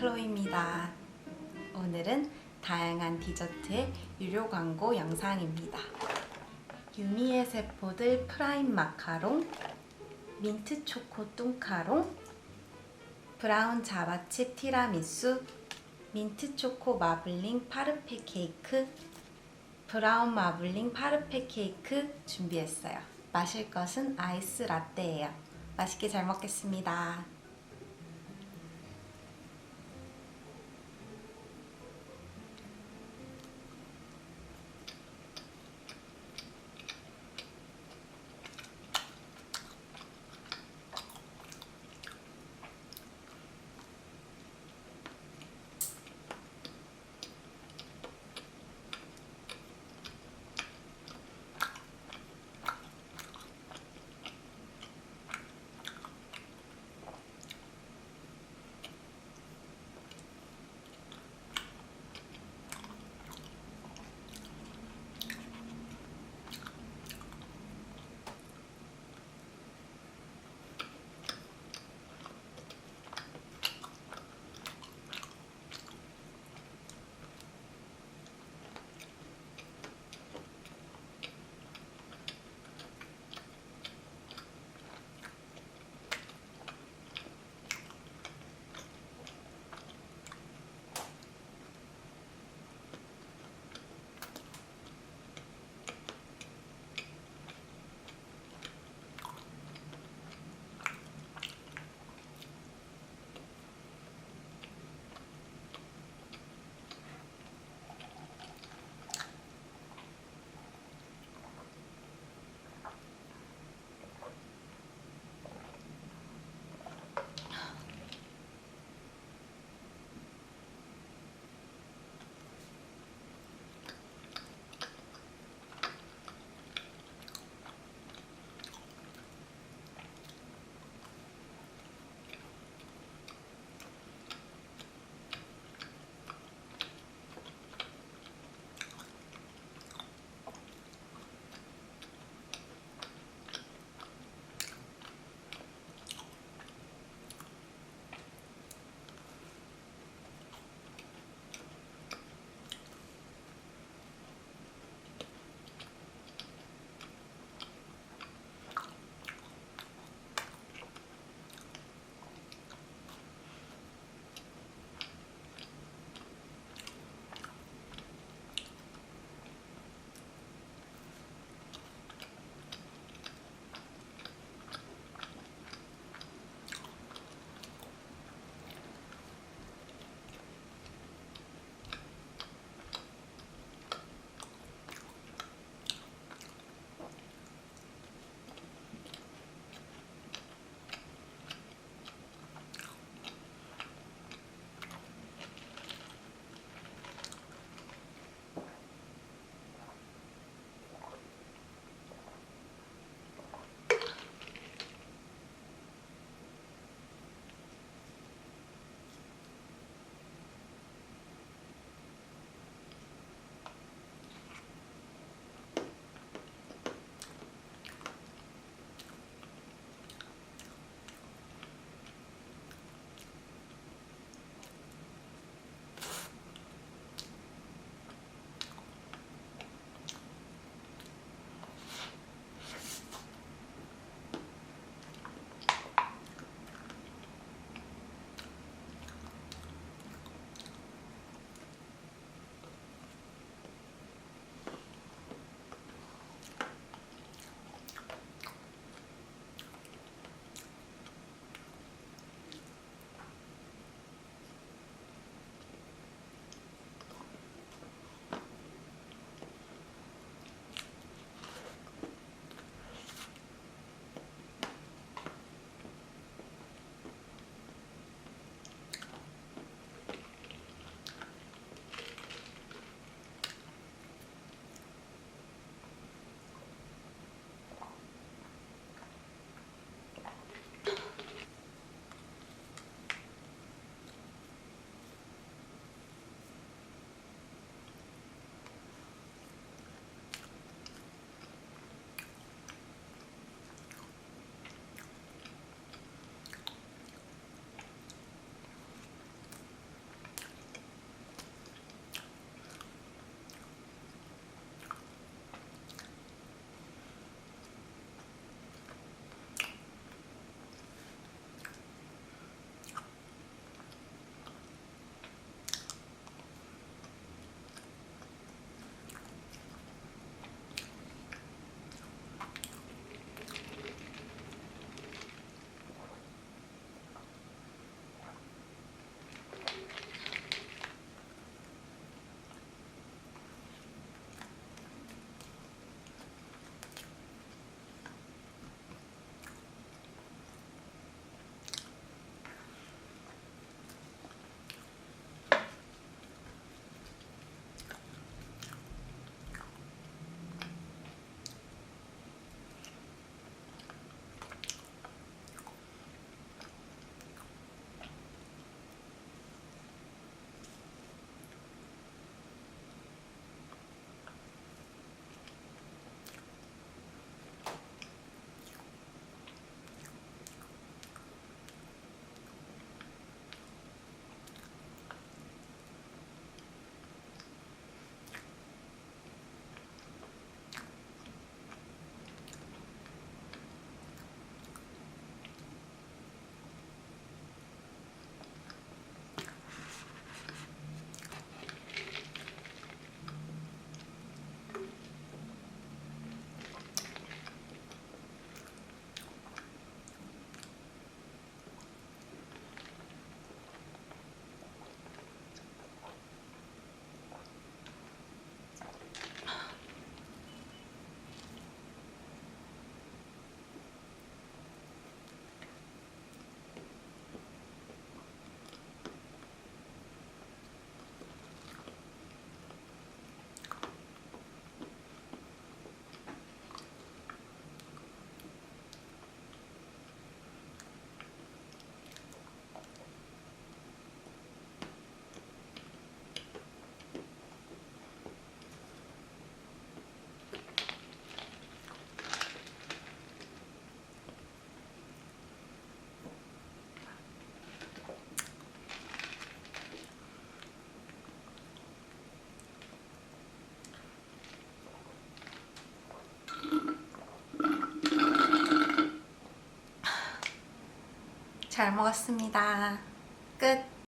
클로이입니다. 오늘은 다양한 디저트의 유료 광고 영상입니다. 유미의 세포들 프라임 마카롱, 민트 초코 뚱카롱, 브라운 자바칩 티라미수, 민트 초코 마블링 파르페 케이크, 브라운 마블링 파르페 케이크 준비했어요. 마실 것은 아이스 라떼예요. 맛있게 잘 먹겠습니다. 잘 먹었습니다. 끝.